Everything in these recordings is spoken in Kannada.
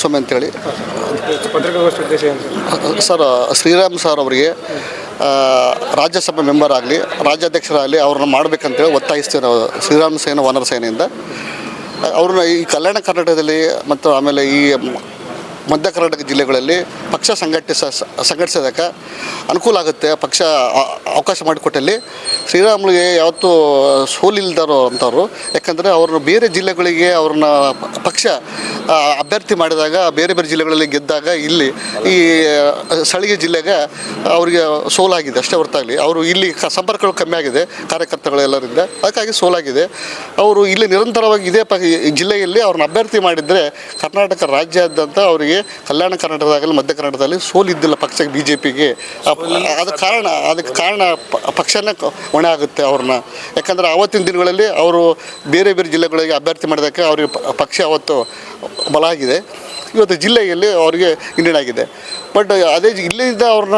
ಸ್ವಾಮಿ ಅಂತೇಳಿ. ಸರ್? ಶ್ರೀರಾಮ್ ಸರ್ ಅವರಿಗೆ ರಾಜ್ಯಸಭೆ ಮೆಂಬರ್ ಆಗಲಿ ರಾಜ್ಯಾಧ್ಯಕ್ಷರಾಗಲಿ ಅವ್ರನ್ನ ಮಾಡಬೇಕಂತೇಳಿ ಒತ್ತಾಯಿಸ್ತೀವಿ ನಾವು ಶ್ರೀರಾಮ್ ಸೇನೆ ವಾನರ ಸೇನೆಯಿಂದ. ಅವ್ರನ್ನ ಈ ಕಲ್ಯಾಣ ಕರ್ನಾಟಕದಲ್ಲಿ ಮತ್ತು ಆಮೇಲೆ ಈ ಮಧ್ಯ ಕರ್ನಾಟಕ ಜಿಲ್ಲೆಗಳಲ್ಲಿ ಪಕ್ಷ ಸಂಘಟಿಸ ಸಂಘಟಿಸೋದಕ್ಕೆ ಅನುಕೂಲ ಆಗುತ್ತೆ ಪಕ್ಷ ಅವಕಾಶ ಮಾಡಿಕೊಟ್ಟಲ್ಲಿ. ಶ್ರೀರಾಮುಲಿಗೆ ಯಾವತ್ತೂ ಸೋಲಿಲ್ದಾರೋ ಅಂಥವ್ರು ಯಾಕಂದರೆ ಅವ್ರನ್ನ ಬೇರೆ ಜಿಲ್ಲೆಗಳಿಗೆ ಅವ್ರನ್ನ ಪಕ್ಷ ಅಭ್ಯರ್ಥಿ ಮಾಡಿದಾಗ ಬೇರೆ ಬೇರೆ ಜಿಲ್ಲೆಗಳಲ್ಲಿ ಗೆದ್ದಾಗ ಇಲ್ಲಿ ಈ ಸಳಿಗೆ ಜಿಲ್ಲೆಗೆ ಅವರಿಗೆ ಸೋಲಾಗಿದೆ ಅಷ್ಟೇ ಹೊರತಾಗಲಿ. ಅವರು ಇಲ್ಲಿ ಕ ಸಂಪರ್ಕಗಳು ಕಮ್ಮಿ ಆಗಿದೆ ಕಾರ್ಯಕರ್ತಗಳು ಎಲ್ಲರಿಂದ. ಅದಕ್ಕಾಗಿ ಸೋಲಾಗಿದೆ ಅವರು ಇಲ್ಲಿ ನಿರಂತರವಾಗಿ ಇದೇ ಪ ಜಿಲ್ಲೆಯಲ್ಲಿ ಅವ್ರನ್ನ ಅಭ್ಯರ್ಥಿ ಮಾಡಿದರೆ ಕರ್ನಾಟಕ ರಾಜ್ಯಾದ್ಯಂತ ಅವರಿಗೆ ಕಲ್ಯಾಣ ಕರ್ನಾಟಕದಾಗಲಿ ಮಧ್ಯ ಕರ್ನಾಟಕದಲ್ಲಿ ಸೋಲಿದ್ದಿಲ್ಲ ಪಕ್ಷಕ್ಕೆ ಬಿ ಜೆ ಪಿಗೆ ಅದಕ್ಕೆ ಕಾರಣ ಅದಕ್ಕೆ ಕಾರಣ ಪಕ್ಷನ ಹೊಣೆ ಆಗುತ್ತೆ ಅವ್ರನ್ನ. ಯಾಕಂದರೆ ಆವತ್ತಿನ ದಿನಗಳಲ್ಲಿ ಅವರು ಬೇರೆ ಬೇರೆ ಜಿಲ್ಲೆಗಳಿಗೆ ಅಭ್ಯರ್ಥಿ ಮಾಡಿದಕ್ಕೆ ಅವರಿಗೆ ಪಕ್ಷ ಅವತ್ತು ಬಲ ಆಗಿದೆ. ಇವತ್ತು ಜಿಲ್ಲೆಯಲ್ಲಿ ಅವರಿಗೆ ಹಿನ್ನಡೆಯಾಗಿದೆ ಬಟ್ ಅದೇ ಜಿ- ಇಲ್ಲಿಂದ ಅವ್ರನ್ನ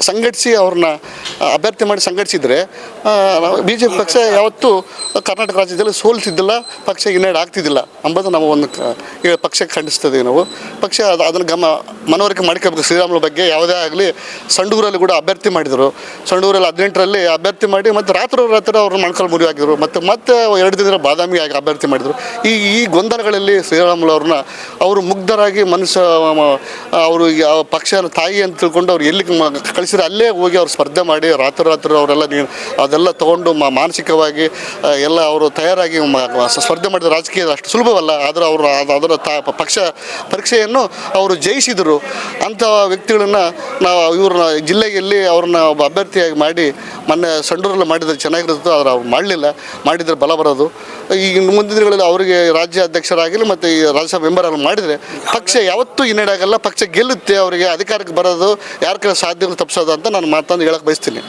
ಸಂಘಟಿಸಿ ಅವ್ರನ್ನ ಅಭ್ಯರ್ಥಿ ಮಾಡಿ ಸಂಘಟಿಸಿದರೆ ಬಿ ಜೆ ಪಿ ಪಕ್ಷ ಯಾವತ್ತೂ ಕರ್ನಾಟಕ ರಾಜ್ಯದಲ್ಲಿ ಸೋಲ್ತಿದ್ದಿಲ್ಲ, ಪಕ್ಷ ಹಿನ್ನಡೆ ಆಗ್ತಿದ್ದಿಲ್ಲ ಅಂಬುದು ನಾವು ಒಂದು ಪಕ್ಷಕ್ಕೆ ಖಂಡಿಸ್ತೇವೆ ನಾವು. ಪಕ್ಷ ಅದು ಅದನ್ನು ಗಮ ಮನವರಿಕೆ ಮಾಡ್ಕೋಬೇಕು. ಶ್ರೀರಾಮುಲು ಬಗ್ಗೆ ಯಾವುದೇ ಆಗಲಿ, ಸಂಡೂರಲ್ಲಿ ಕೂಡ ಅಭ್ಯರ್ಥಿ ಮಾಡಿದರು. ಸಂಡೂರಲ್ಲಿ ಹದಿನೆಂಟರಲ್ಲಿ ಅಭ್ಯರ್ಥಿ ಮಾಡಿ ಮತ್ತು ರಾತ್ರಿ ರಾತ್ರಿ ಅವ್ರನ್ನ ಮಣಕಲ್ ಮುರಿ ಆಗಿದ್ರು. ಮತ್ತು ಮತ್ತೆ ಎರಡು ದಿನ ಬಾದಾಮಿ ಆಗಿ ಅಭ್ಯರ್ಥಿ ಮಾಡಿದರು. ಈ ಈ ಗೊಂದಲಗಳಲ್ಲಿ ಶ್ರೀರಾಮುಲು ಅವ್ರನ್ನ, ಅವರು ಮುಗ್ಧರಾಗಿ ಮನುಷ್ಯ ಅವರು ಯಾವ ಪಕ್ಷ ತಾಯಿ ಅಂತ ತಿಳ್ಕೊಂಡು ಅವ್ರು ಎಲ್ಲಿ ಕಳಿಸಿದ್ರೆ ಅಲ್ಲೇ ಹೋಗಿ ಅವ್ರು ಸ್ಪರ್ಧೆ ಮಾಡಿ ರಾತ್ರಿ ರಾತ್ರಿ ಅವರೆಲ್ಲ ನೀನು ಅದೆಲ್ಲ ತೊಗೊಂಡು ಮಾನಸಿಕವಾಗಿ ಎಲ್ಲ ಅವರು ತಯಾರಾಗಿ ಸ್ಪರ್ಧೆ ಮಾಡಿದ ರಾಜಕೀಯ ಅಷ್ಟು ಸುಲಭವಲ್ಲ. ಆದರೆ ಅವರು ಅದು ಅದರ ಪಕ್ಷ, ಪರೀಕ್ಷೆಯನ್ನು ಅವರು ಜಯಿಸಿದರು. ಅಂಥ ವ್ಯಕ್ತಿಗಳನ್ನು ನಾವು ಇವ್ರನ್ನ ಜಿಲ್ಲೆಯಲ್ಲಿ ಅವ್ರನ್ನ ಒಬ್ಬ ಅಭ್ಯರ್ಥಿಯಾಗಿ ಮಾಡಿ ಮೊನ್ನೆ ಸಂಡೂರಲ್ಲಿ ಮಾಡಿದ್ರೆ ಚೆನ್ನಾಗಿರುತ್ತೋ ಆದರೆ ಅವ್ರು ಮಾಡಲಿಲ್ಲ. ಮಾಡಿದರೆ ಬಲ ಬರೋದು. ಈಗ ಮುಂದಿನ ದಿನಗಳಲ್ಲಿ ಅವರಿಗೆ ರಾಜ್ಯ ಅಧ್ಯಕ್ಷರಾಗಲಿ ಮತ್ತು ಈ ರಾಜ್ಯಸಭಾ ಮೆಂಬರ್ ಮಾಡಿದರೆ ಪಕ್ಷ ಯಾವತ್ತೂ ಹಿನ್ನಡೆ ಪಕ್ಷ ಗೆಲ್ಲುತ್ತೆ ಅವರಿಗೆ. ಅಧಿಕಾರಕ್ಕೆ ಬರೋದು ಯಾರ ಕೈ ಸಾಧ್ಯ ತಪ್ಪಿಸೋದು ಅಂತ ನಾನು ಮಾತನ್ನು ಹೇಳಕ್ಕೆ ಬಯಸ್ತೀನಿ.